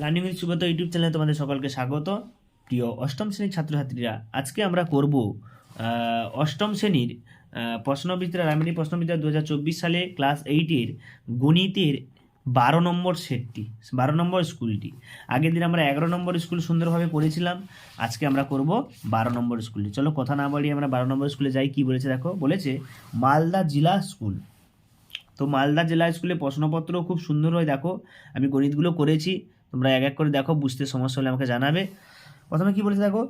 Learning with Subrata YouTube চ্যানেলে তোমাদের সকলকে স্বাগত। প্রিয় অষ্টম শ্রেণির ছাত্রছাত্রীরা, আজকে আমরা করব অষ্টম শ্রেণির প্রশ্নবিদ্যা রামিনী প্রশ্নবিদ্যা দু হাজার চব্বিশ সালে ক্লাস এইটের গণিতের বারো নম্বর সেটটি, বারো নম্বর স্কুলটি। আগের দিন আমরা এগারো নম্বর স্কুল সুন্দরভাবে পড়েছিলাম, আজকে আমরা করব বারো নম্বর স্কুলটি। চলো কথা না বলি আমরা বারো নম্বর স্কুলে যাই, কি বলেছে দেখো, বলেছে মালদা জেলা স্কুল। তো মালদা জেলা স্কুলে প্রশ্নপত্র খুব সুন্দর হয় দেখো, আমি গণিতগুলো করেছি তোমরা এক এক করে দেখো, বুঝতে সমস্যা হলে আমাকে জানাবে। প্রথমে কি বলেছে দেখো?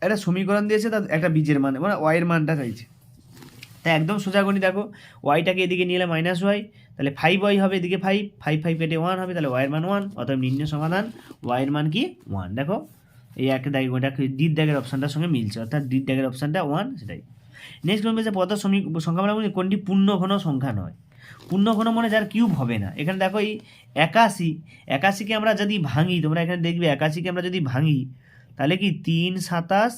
একটা সমীকরণ দিয়েছে, তার একটা বীজের মান মানে ওয়াইয়ের মানটা চাইছে। তাই একদম সোজা গণিত দেখো ওয়াইটাকে এদিকে নিয়ে এলে মাইনাস ওয়াই তাহলে ফাইভ ওয়াই হবে এদিকে ফাইভ ফাইভ ফাইভ কেটে ওয়ান হবে, তাহলে ওয়াইয়ের মান ওয়ান অতএব নির্ণয় সমাধান ওয়াইয়ের মান কি? ওয়ান দেখো। এই এক দাগে ওটা ডির দাগের অপশানটার সঙ্গে মিলছে, অর্থাৎ ডির দাগের অপশানটা ওয়ান সেটাই। নেক্সট বলবে যে পদ সমী- সংখ্যা মানে কোনটি পূর্ণ ঘন সংখ্যা নয়? পূর্ণ ঘন মানে যার কিউব হবে না। এখানে দেখো এই একাশি, একাশিকে আমরা যদি ভাঙি, তোমরা এখানে দেখবে একাশিকে আমরা যদি ভাঙি, তাহলে কি তিন সাতাশ,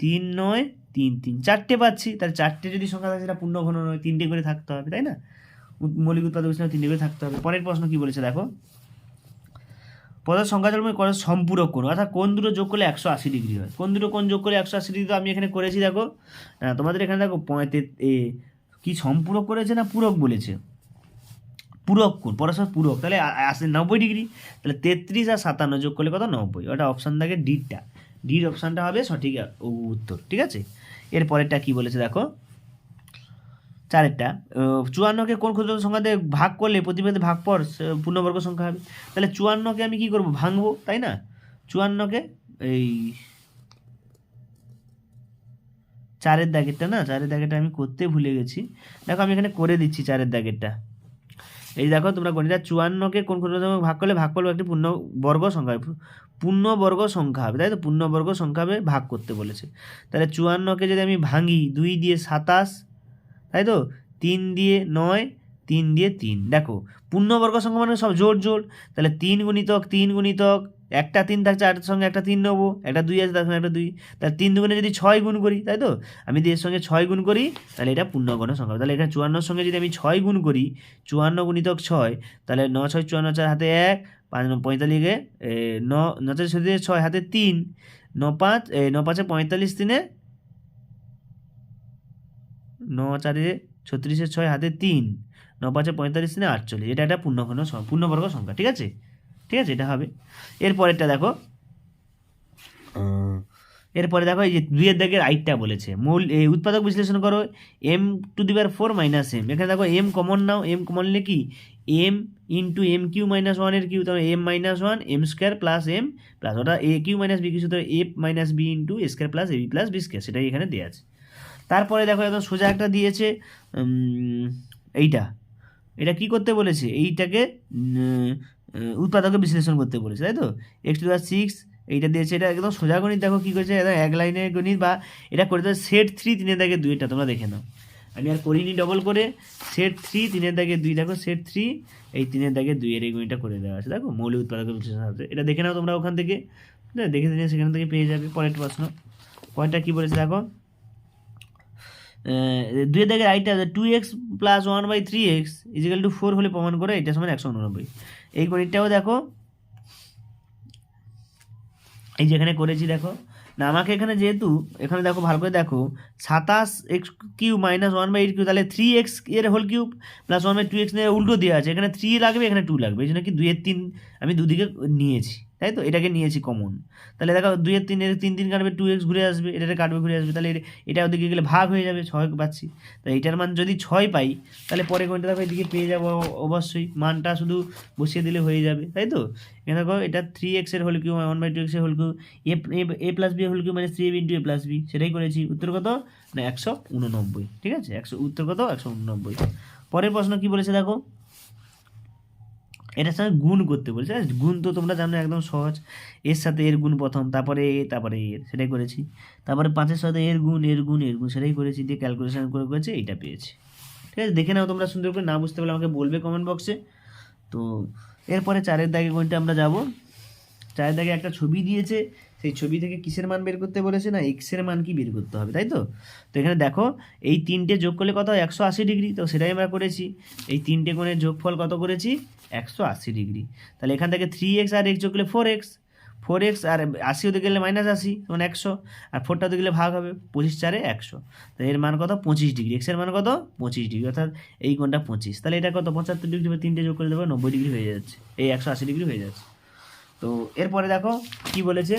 তিন নয়, তিন তিন, চারটে পাচ্ছি। তাহলে চারটে যদি সংখ্যা থাকে, সেটা পূর্ণ ঘন নয়, তিনটে করে থাকতে হবে, তাই না? মৌলিক উৎপাদক হিসেবে তিনটে করে থাকতে হবে। পরের প্রশ্ন কি বলেছে দেখো? পদের সংখ্যা জন্মে করে সম্পূরক কোণ অর্থাৎ কোন দুটো যোগ করলে একশো আশি ডিগ্রি হয়? কোন দুটো কোণ যোগ করলে একশো আশি ডিগ্রি? তো আমি এখানে করেছি, দেখো। তোমাদের এখানে দেখো পঁয়তে কি সম্পূরক করেছে না পূরক বলেছে? পূরক কোণ, পরস্পর পূরক। তাহলে আসে নব্বই ডিগ্রি। তাহলে তেত্রিশ আর সাতান্ন যোগ করলে কত? নব্বই। ওটা অপশান থাকে ডিটা ডির অপশানটা হবে সঠিক উত্তর, ঠিক আছে? এর পরেরটা কি বলেছে দেখো? চারেরটা। চুয়ান্নকে কোন ক্ষুদ্র সংখ্যা দিয়ে ভাগ করলে প্রতিবেদে ভাগ পর পূর্ণবর্গ সংখ্যা হবে। তাহলে চুয়ান্নকে আমি কি করব? ভাঙবো, তাই না? চুয়ান্নকে এই চারের দাগেরটা না, চারের দাগেরটা আমি করতে ভুলে গেছি। দেখো আমি এখানে করে দিচ্ছি চারের দাগেরটা। এই দেখো তোমরা গণিতা চুয়ান্নকে কোন কোন ভাগ করলে ভাগ করলে একটি পূর্ণ বর্গ সংখ্যা হবে। পূর্ণবর্গ সংখ্যা হবে, তাই তো? পূর্ণবর্গ সংখ্যা হবে ভাগ করতে বলেছে। তাহলে চুয়ান্নকে যদি আমি ভাঙি, দুই দিয়ে সাতাশ, তাই তো? তিন দিয়ে নয়, তিন দিয়ে তিন। দেখো পূর্ণবর্গ সংখ্যা মানে সব জোর জোর তাহলে তিন গুণিতক তিন গুণিতক একটা তিন থাকছে আটের সঙ্গে একটা তিন নেব, একটা দুই আছে তার সঙ্গে একটা দুই। তাহলে তিন দুগুণে যদি ছয় গুণ করি, তাই তো? আমি যদি এর সঙ্গে ছয় গুণ করি, তাহলে এটা পূর্ণগণ সংখ্যা। তাহলে এখানে চুয়ান্নর সঙ্গে যদি আমি ছয় গুণ করি, চুয়ান্ন গুণিতক ছয়, তাহলে ন ছয় চুয়ান্ন চার হাতে এক, পাঁচ পঁয়তাল্লিশে ন ন চার ছয় হাতে তিন, ন পাঁচ ন পাঁচে পঁয়তাল্লিশ তিনে, ন চারে ছত্রিশে ছয় হাতে তিন, ন পাঁচে পঁয়তাল্লিশ তিনে আটচল্লিশ। এটা একটা সংখ্যা পূর্ণবর্গ সংখ্যা, ঠিক আছে? ঠিক আছে এটা হবে। এরপরেরটা দেখো। এরপরে দেখো এই যে দুইয়ের দাগের আইটটা বলেছে। মূল এই উৎপাদক বিশ্লেষণ করো M to the power four minus M এখানে দেখো M common now M common নিলে কি? M into M Q minus ওয়ানের কিউ তাহলে M minus one M square plus M plus ওটা A Q minus B Q সুতরাং A minus B into A square plus A B plus B square সেটাই এখানে দেওয়া আছে। তারপরে দেখো একদম সোজা একটা দিয়েছে এইটা। এটা কি করতে বলেছে? এইটাকে উৎপাদকে বিশ্লেষণ করতে বলেছে তাই তো? এক্স টু সিক্স এইটা দিয়েছে এটা একদম সোজা গণিত দেখো কী করেছে একদম এক লাইনের গণিত বা এটা করে দেয় সেট থ্রি তিনের দাগে দুইটা তোমরা দেখে নাও। আমি আর করিনি ডবল করে সেট থ্রি তিনের দাগে দুই দেখো সেট থ্রি এই তিনের দাগে দুইয়ের এই গণিতটা করে দেওয়া আছে দেখো মৌলিক উৎপাদকের বিশ্লেষণ আছে। এটা দেখে নাও তোমরা ওখান থেকে। হ্যাঁ, দেখে নিয়ে সেখান থেকে পেয়ে যাবে পরের প্রশ্ন। পয়েন্টটা কী বলেছে দেখো? দুই দাগের আইটা two X plus one by three X equal to four হলে প্রমাণ করে এটা সমান একশো উননব্বই। এই গণিতটাও দেখো। এই যেখানে করেছি দেখো। না, আমাকে এখানে যেহেতু, এখানে দেখো ভালো করে দেখো, সাতাশ X cube minus one by eight cube তাহলে থ্রি এক্সের whole cube plus one by two X উল্টো দেওয়া আছে। এখানে থ্রি লাগবে, এখানে টু লাগবে। এই জন্য কি দুইয়ের তিন আমি দুদিকে নিয়েছি। তাই তো? এটাকে নিয়েছি কমন তাহলে দেখো দুইয়ের তিন তিন তিন কাটবে টু এক্স ঘুরে আসবে, এটাতে কাটবে, ঘুরে আসবে। তাহলে এটা ওদিকে গেলে ভাগ হয়ে যাবে, ছয় পাচ্ছি। তাই এটার মান যদি ছয় পাই, তাহলে পরে কোনটা দেখো এদিকে পেয়ে যাব অবশ্যই। মানটা শুধু বসিয়ে দিলে হয়ে যাবে, তাই তো? এখানে দেখো, এটা থ্রি এক্সের whole cube one by two এক্সের whole cube A plus B whole cube মানে three into A plus B সেটাই করেছি। উত্তর কত? না, একশো উননব্বই, ঠিক আছে? একশো, উত্তর কত? একশো উননব্বই। পরের প্রশ্ন কি বলেছে দেখো? এটার সাথে গুণ করতে বলেছে। গুণ তো তোমরা জানো, একদম সহজ। এর সাথে এর গুণ প্রথম, তারপরে এ, তারপরে এর সেটাই করেছি। তারপরে পাঁচের সাথে এর গুণ এর গুণ এর গুণ, সেটাই করেছি। দিয়ে ক্যালকুলেশন করে করেছে, এইটা পেয়েছি। ঠিক আছে? দেখে নাও তোমরা সুন্দর করে। না বুঝতে পারলে আমাকে বলবে কমেন্ট বক্সে তো এরপরে চারের দাগে কোনটা আমরা যাব? চারের দাগে একটা ছবি দিয়েছে। সেই ছবি থেকে কিসের মান বের করতে বলেছে না এক্সের মান কি বের করতে হবে, তাই তো? তো এখানে দেখো, এই তিনটে যোগ করলে কত একশো আশি ডিগ্রি, তো সেটাই আমরা করেছি। এই তিনটে কোণের যোগফল কত করেছি? একশো আশি ডিগ্রি। তাহলে এখান থেকে থ্রি এক্স আর এক্স যোগ করলে ফোর এক্স ফোর এক্স আর আশি হতে গেলে মাইনাস আশি মানে একশো। আর ফোরটা হতে গেলে ভাগ হবে, পঁচিশ চারে একশো। তো এর মান কত? পঁচিশ ডিগ্রি। এক্সের মান কত? পঁচিশ ডিগ্রি, অর্থাৎ এই কোণটা পঁচিশ। তাহলে এটা কত? পঁচাত্তর ডিগ্রি বা তিনটে যোগ করে দেবো, নব্বই ডিগ্রি হয়ে যাচ্ছে। এই একশো আশি ডিগ্রি হয়ে যাচ্ছে। তো এরপরে দেখো কি বলেছে?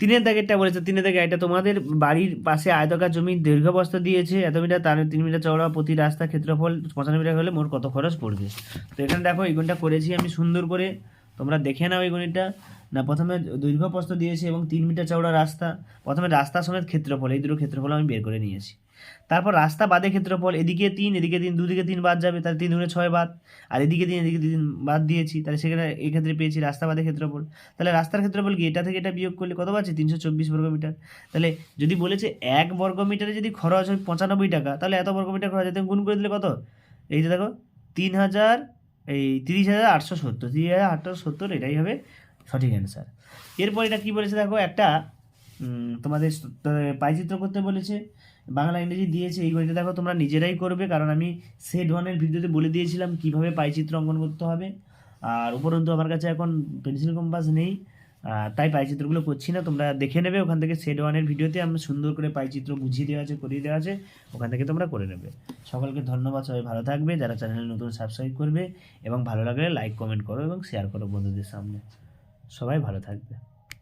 তিনের দাগেরটা বলেছে, তিনের দাগে এটা তোমাদের বাড়ির পাশে আয়তকার জমির দীর্ঘবস্ত দিয়েছে, এত মিটার তার তিন মিটার চওড়া প্রতি রাস্তা ক্ষেত্রফল পঁচানব্বই মিটার হলে মোট কত খরচ পড়বে? তো এখানে দেখো এই গুণটা করেছি আমি সুন্দর করে, তোমরা দেখে নাও এই গণিতটা না, প্রথমে দৈর্ঘ্যপ্রস্থ দিয়েছে এবং তিন মিটার চওড়া রাস্তা, প্রথমে রাস্তা সমেত ক্ষেত্রফল, এই দুটো ক্ষেত্রফল আমি বের করে নিয়েছি। তারপর রাস্তা বাদে ক্ষেত্রফল, এদিকে তিন এদিকে তিন, দুদিকে তিন বাদ যাবে, তাহলে তিন দুগুণে ছয় বাদ। আর এদিকে তিন এদিকে তিন বাদ দিয়েছি, তাহলে সেখানে এক্ষেত্রে পেয়েছি রাস্তা বাদে ক্ষেত্রফল। তাহলে রাস্তার ক্ষেত্রফল কি? এটা থেকে এটা বিয়োগ করলে কত পাচ্ছি? তিনশো চব্বিশ বর্গমিটার। তাহলে যদি বলেছে এক বর্গমিটারে যদি খরচ হয় পঁচানব্বই টাকা, তাহলে এত বর্গমিটার খরচ হয় গুণ করে দিলে কত? এই যে দেখো, তিন হাজার, এই তিরিশ হাজার আটশো সত্তর। তিরিশ হাজার আটশো সত্তর, এটাই হবে সঠিক অ্যান্সার এরপর এটা কী বলেছে দেখো? একটা তোমাদের পাইচিত্র করতে বলেছে বাংলা ইংরেজি দিয়েছে এই গণিতটা দেখো, তোমরা নিজেরাই করবে, কারণ আমি সেট ওয়ানের ভিডিওতে বলে দিয়েছিলাম কীভাবে পাইচিত্র অঙ্কন করতে হবে। আর উপরন্তু আমার কাছে এখন পেন্সিল কম্পাস নেই তাই পাইচিত্রগুলো করছি না। তোমরা দেখে নেবে, ওখান থেকে সেট ওয়ানের ভিডিওতে আমি সুন্দর করে পাইচিত্র বুঝিয়ে দেওয়া আছে, করিয়ে দেওয়া আছে, ওখান থেকে তোমরা করে নেবে। সকলকে ধন্যবাদ, সবাই ভালো থাকবে। যারা চ্যানেল নতুন সাবস্ক্রাইব করবে, এবং ভালো লাগলে লাইক কমেন্ট করো, এবং শেয়ার করো বন্ধুদের সামনে। সবাই ভালো থাকবে।